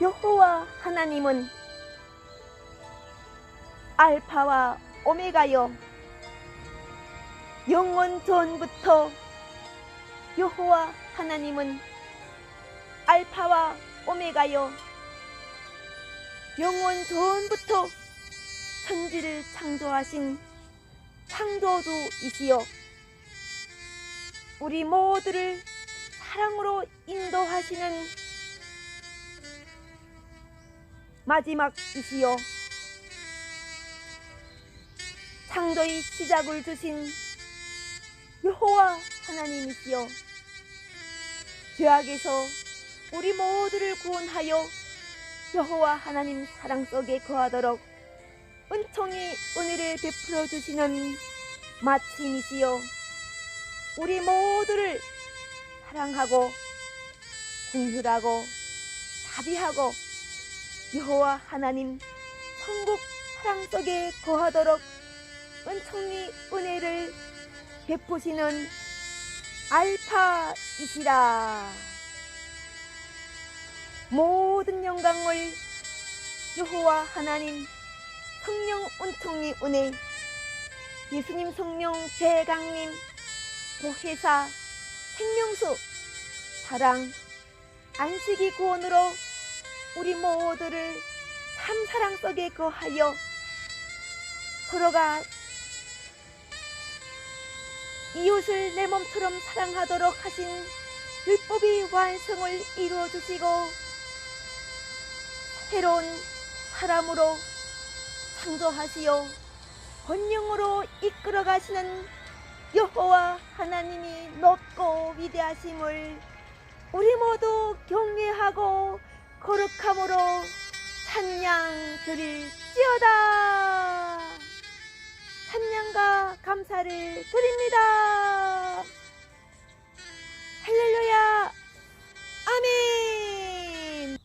여호와 하나님은 알파와 오메가요. 영원 전부터 여호와 하나님은 알파와 오메가요. 영원 전부터 천지를 창조하신 창조주이시여 우리 모두를 사랑으로 인도하시는 마지막이시여 창조의 시작을 주신 여호와 하나님이시여 죄악에서 우리 모두를 구원하여 여호와 하나님 사랑 속에 거하도록 은총이 은혜를 베풀어 주시는 마침이시여 우리 모두를 사랑하고 궁휼하고 자비하고 여호와 하나님 천국 사랑 속에 거하도록 은총이 은혜를 베푸시는 알파이시라. 모든 영광을 여호와 하나님 성령 은총이 은혜 예수님 성령 제강님 보혜사 생명수 사랑 안식이 구원으로 우리 모두를 참사랑 속에 거하여 서로가 이웃을 내 몸처럼 사랑하도록 하신 율법의 완성을 이루어 주시고 새로운 사람으로 창조하시어 번영으로 이끌어 가시는 여호와 하나님이 높고 위대하심을 우리 모두 경외하고 거룩함으로 찬양들이 뛰어다 찬양과 감사를 드립니다.